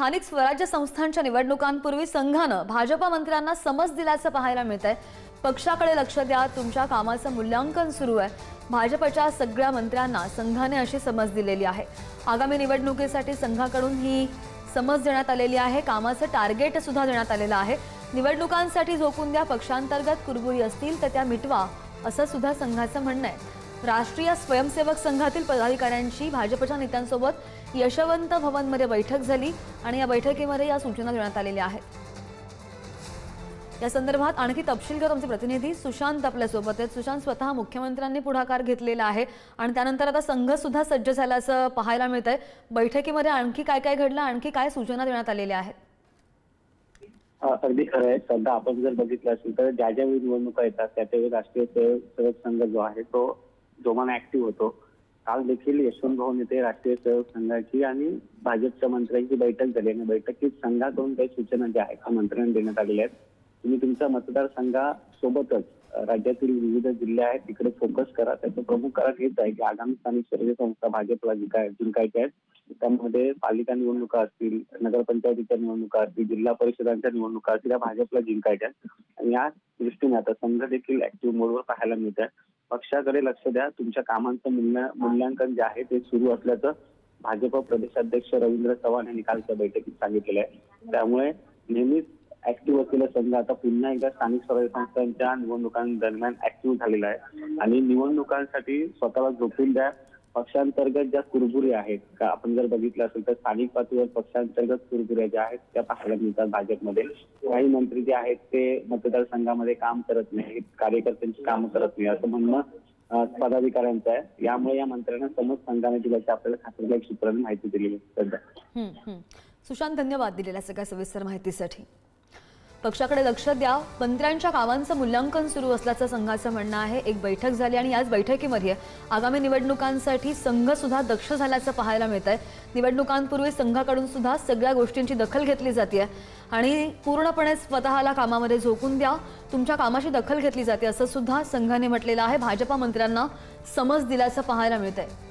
स्थानिक स्वराज्य संस्थांच्या निवडणुकांपूर्वी संघानं भाजपा मंत्र्यांना समज दिल्याचं पाहायला मिळत आहे पक्षाकडे लक्ष द्या तुमच्या कामाचं मूल्यांकन सुरू आहे. भाजपच्या सगळ्या मंत्र्यांना संघाने अशी समज दिलेली आहे. आगामी निवडणुकीसाठी संघाकडून ही समज देण्यात आलेली आहे. कामाचं टार्गेट सुद्धा देण्यात आलेलं आहे. निवडणुकांसाठी झोकून द्या पक्षांतर्गत कुरबुरी असतील तर त्या मिटवा असं सुद्धा संघाचं म्हणणं आहे. राष्ट्रीय स्वयंसेवक संघातील पदाधिकाऱ्यांची भाजपच्या नेत्यांसोबत यशवंत भवनमध्ये बैठक झाली आणि या बैठकीमध्ये या सूचना देण्यात आलेल्या आहेत. या संदर्भात आणखी तपशीलकर आमचे प्रतिनिधी. सुशांत आपल्यासोबत आहेत. सुशांत स्वतः मुख्यमंत्र्यांनी पुढाकार घेतलेला आहे आणि त्यानंतर आता संघ सुद्धा सज्ज झाल्याचं पाहायला मिळत आहे बैठकीमध्ये आणखी काय काय घडलं? आणखी काय सूचना देण्यात आलेल्या आहेत? अगदी खरं आहे. सध्या आपण जर बघितलं असेल तर ज्या ज्या वेळी निवडणुका येतात त्या त्यावेळी राष्ट्रीय सेवक सेवक संघ जो आहे तो जोमाने ऍक्टिव्ह होतो. काल देखील यशवंत भवन येथे राष्ट्रीय सेवक संघाची आणि भाजपच्या मंत्र्यांची बैठक झाली आणि बैठकीत संघाकडून काही सूचना ज्या आहेत त्या मंत्र्यांना देण्यात आलेल्या आहेत. तुम्ही तुमच्या मतदारसंघासोबतच राज्यातील विविध जिल्हे आहेत तिकडे फोकस करा. त्याचं प्रमुख कारण हेच आहे की आगामी स्थानिक स्वराज्य संस्था भाजपला जिंकाय जिंकायच्या आहेत. त्यामध्ये पालिका निवडणुका असतील नगरपंचायतीच्या निवडणुका असतील जिल्हा परिषदांच्या निवडणुका असतील या भाजपला जिंकायच्या आहेत. आणि या दृष्टीने आता संघ देखील ऍक्टिव्ह मोडवर पाहायला मिळत आहे. पक्षाकडे लक्ष द्या. तुमच्या कामांचं मूल्य मूल्यांकन जे आहे ते सुरू असल्याचं भाजप प्रदेशाध्यक्ष रवींद्र चव्हाण यांनी कालच्या बैठकीत सांगितलेलं आहे. त्यामुळे नेहमीच ऍक्टिव्ह असलेला संघ आता पुन्हा एकदा स्थानिक स्वराज्य संस्थांच्या निवडणुकांदरम्यान ऍक्टिव्ह झालेला आहे. आणि निवडणुकांसाठी स्वतःला झोपून द्या. पक्षांतर्गत ज्या कुरबुरी आहेत का आपण जर बघितलं असेल तर स्थानिक पातळीवर पक्षांतर्गत कुरबुऱ्या ज्या आहेत त्या पाहायला मिळतात भाजपमध्ये. काही मंत्री जे आहेत ते मतदारसंघामध्ये काम करत नाहीत कार्यकर्त्यांची कामं करत नाही असं म्हणणं पदाधिकाऱ्यांचं आहे. यामुळे या मंत्र्यांना समज संघाने दिल्याची आपल्याला खात्रीलायक सूत्रांनी माहिती दिलेली सध्या. सुशांत धन्यवाद दिलेल्या सगळ्या सविस्तर माहितीसाठी. पक्षाकडे लक्ष द्या. मंत्र्यांच्या कामांचं मूल्यांकन सुरू असल्याचं संघाचं म्हणणं आहे. एक बैठक झाली आणि याच बैठकीमध्ये आगामी निवडणुकांसाठी संघ सुद्धा दक्ष झाल्याचं पाहायला मिळत आहे निवडणुकांपूर्वी संघाकडून सुद्धा सगळ्या गोष्टींची दखल घेतली जाते आणि पूर्णपणे स्वतःला कामामध्ये झोकून द्या. तुमच्या कामाची दखल घेतली जाते असं सुद्धा संघाने म्हटलेलं आहे. भाजपा मंत्र्यांना समज दिल्याचं पाहायला मिळत आहे